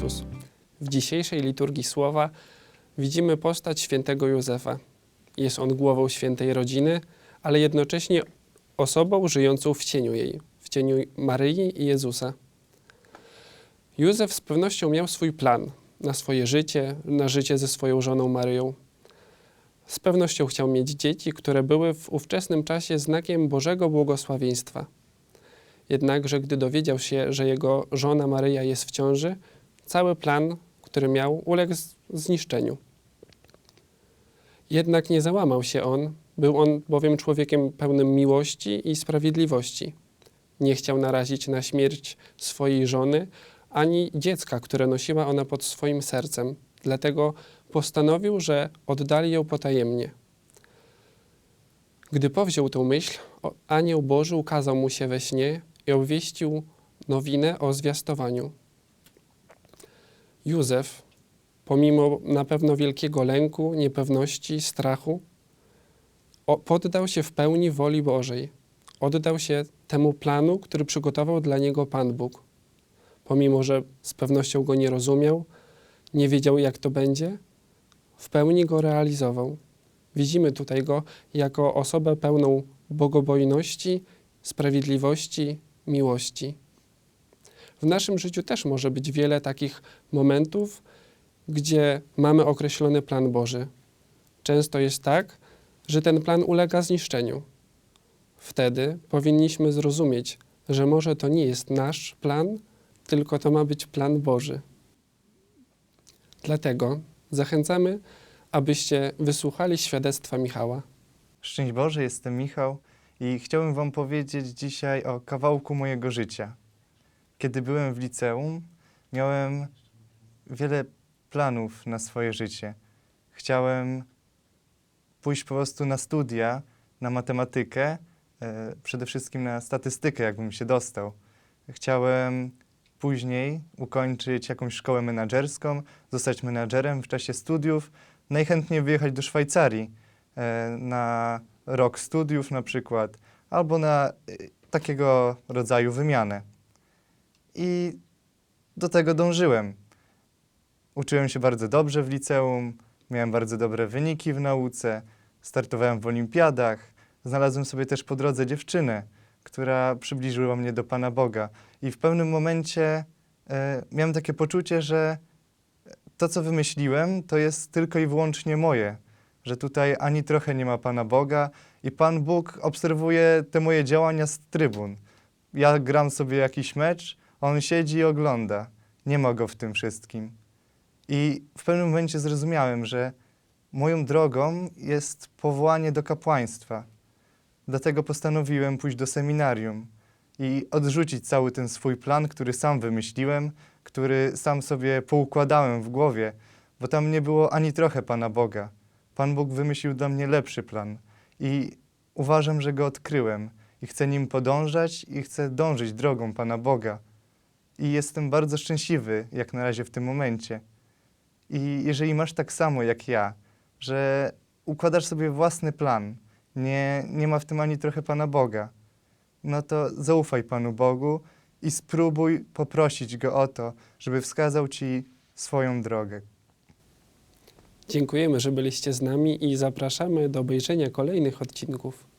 Chrystus. W dzisiejszej liturgii słowa widzimy postać świętego Józefa. Jest on głową świętej rodziny, ale jednocześnie osobą żyjącą w cieniu jej, w cieniu Maryi i Jezusa. Józef z pewnością miał swój plan na swoje życie, na życie ze swoją żoną Maryją. Z pewnością chciał mieć dzieci, które były w ówczesnym czasie znakiem Bożego błogosławieństwa. Jednakże, gdy dowiedział się, że jego żona Maryja jest w ciąży, cały plan, który miał, uległ zniszczeniu. Jednak nie załamał się on, był on bowiem człowiekiem pełnym miłości i sprawiedliwości. Nie chciał narazić na śmierć swojej żony ani dziecka, które nosiła ona pod swoim sercem. Dlatego postanowił, że oddali ją potajemnie. Gdy powziął tę myśl, anioł Boży ukazał mu się we śnie i obwieścił nowinę o zwiastowaniu. Józef, pomimo na pewno wielkiego lęku, niepewności, strachu, poddał się w pełni woli Bożej. Oddał się temu planu, który przygotował dla niego Pan Bóg. Pomimo, że z pewnością go nie rozumiał, nie wiedział, jak to będzie, w pełni go realizował. Widzimy tutaj go jako osobę pełną bogobojności, sprawiedliwości, miłości. W naszym życiu też może być wiele takich momentów, gdzie mamy określony plan Boży. Często jest tak, że ten plan ulega zniszczeniu. Wtedy powinniśmy zrozumieć, że może to nie jest nasz plan, tylko to ma być plan Boży. Dlatego zachęcamy, abyście wysłuchali świadectwa Michała. Szczęść Boże, jestem Michał i chciałbym Wam powiedzieć dzisiaj o kawałku mojego życia. Kiedy byłem w liceum, miałem wiele planów na swoje życie. Chciałem pójść po prostu na studia, na matematykę, e, przede wszystkim na statystykę, jakbym się dostał. Chciałem później ukończyć jakąś szkołę menedżerską, zostać menadżerem w czasie studiów, najchętniej wyjechać do Szwajcarii e, na rok studiów na przykład, albo na e, takiego rodzaju wymianę. I do tego dążyłem. Uczyłem się bardzo dobrze w liceum, miałem bardzo dobre wyniki w nauce, startowałem w olimpiadach, znalazłem sobie też po drodze dziewczynę, która przybliżyła mnie do Pana Boga. I w pewnym momencie e, miałem takie poczucie, że to, co wymyśliłem, to jest tylko i wyłącznie moje, że tutaj ani trochę nie ma Pana Boga i Pan Bóg obserwuje te moje działania z trybun. Ja gram sobie jakiś mecz, on siedzi i ogląda. Nie ma go w tym wszystkim. I w pewnym momencie zrozumiałem, że moją drogą jest powołanie do kapłaństwa. Dlatego postanowiłem pójść do seminarium i odrzucić cały ten swój plan, który sam wymyśliłem, który sam sobie poukładałem w głowie, bo tam nie było ani trochę Pana Boga. Pan Bóg wymyślił dla mnie lepszy plan i uważam, że go odkryłem i chcę nim podążać i chcę dążyć drogą Pana Boga. I jestem bardzo szczęśliwy, jak na razie w tym momencie. I jeżeli masz tak samo jak ja, że układasz sobie własny plan, nie, nie ma w tym ani trochę Pana Boga, no to zaufaj Panu Bogu i spróbuj poprosić Go o to, żeby wskazał Ci swoją drogę. Dziękujemy, że byliście z nami i zapraszamy do obejrzenia kolejnych odcinków.